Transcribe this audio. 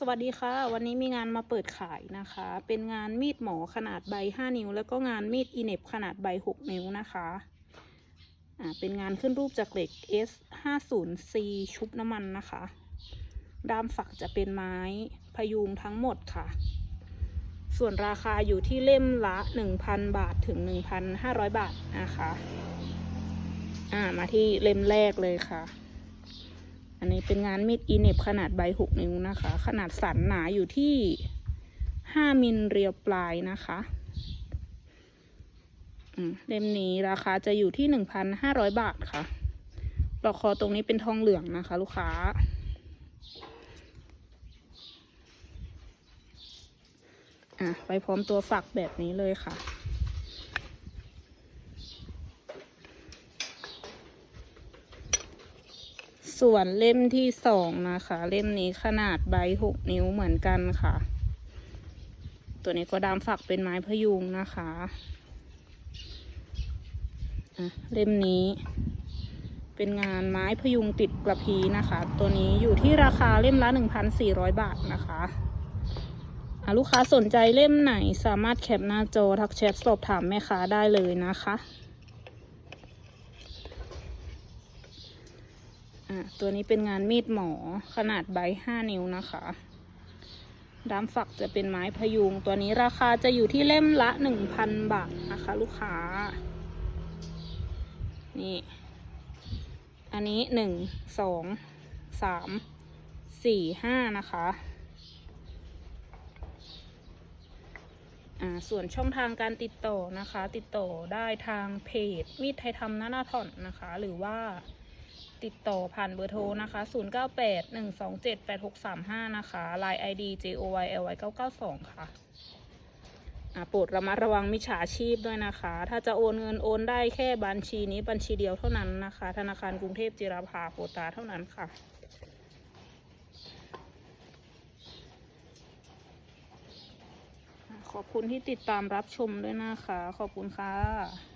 สวัสดีค่ะ วันนี้มีงานมาเปิดขายนะคะ เป็นงานมีดหมอขนาดใบ 5 นิ้ว แล้วก็งานมีดอีเน็บขนาดใบ 6 นิ้วนะคะอ่าเป็นงานขึ้นรูปจากเหล็ก S 5 0 C ชุบน้ำมันนะคะ ด้ามฝักจะเป็นไม้พยุงทั้งหมดค่ะ ส่วนราคาอยู่ที่เล่มละ 1,000 บาทถึง 1,500 บาทนะคะ อ่ามาที่เล่มแรกเลยค่ะ อันนี้เป็นงานมีดอีเน็บขนาดใบหกนิ้วนะคะ ขนาดสันหนาอยู่ที่ห้ามิลเรียวปลายนะคะเล่มนี้ราคาจะอยู่ที่หนึ่งพันห้าร้อยบาทค่ะปลอกคอตรงนี้เป็นทองเหลืองนะคะ ลูกค้า อะ ไปพร้อมตัวฝักแบบนี้เลยค่ะ ส่วนเล่มที่สองนะคะ เล่มนี้ขนาดใบหกนิ้วเหมือนกันค่ะ ตัวนี้ก็ดามฝักเป็นไม้พยุงนะคะะเล่มนี้ เป็นงานไม้พยุงติดกระพีนะคะ ตัวนี้อยู่ที่ราคาเล่มละ 1,400 บาทนะคะอะลูกค้าสนใจเล่มไหนสามารถแคปหน้าจอทักแชทสอบถามแม่ค้าได้เลยนะคะ อะตัวนี้เป็นงานมีดหมอขนาดใบห้านิ้วนะคะด้ามฝักจะเป็นไม้พยุง ตัวนี้ราคาจะอยู่ที่เล่มละหนึ่งพันบาทนะคะ ลูกค้า นี่ อันนี้หนึ่งสองสามสี่ห้านะคะอ่าส่วนช่องทางการติดต่อนะคะ ติดต่อได้ทางเพจมีดไทยทำนานาถ่อนนะคะ หรือว่า ติดต่อผ่านเบอร์โทรนะคะ 0981278635 นะคะ Line ID JOYLY 992 ค่ะอ่าโปรดระมัดระวังมิจฉาชีพด้วยนะคะ ถ้าจะโอนเงินโอนได้แค่บัญชีนี้บัญชีเดียวเท่านั้นนะคะ ธนาคารกรุงเทพจิรภาโคตาเท่านั้นค่ะขอบคุณที่ติดตามรับชมด้วยนะคะ ขอบคุณค่ะ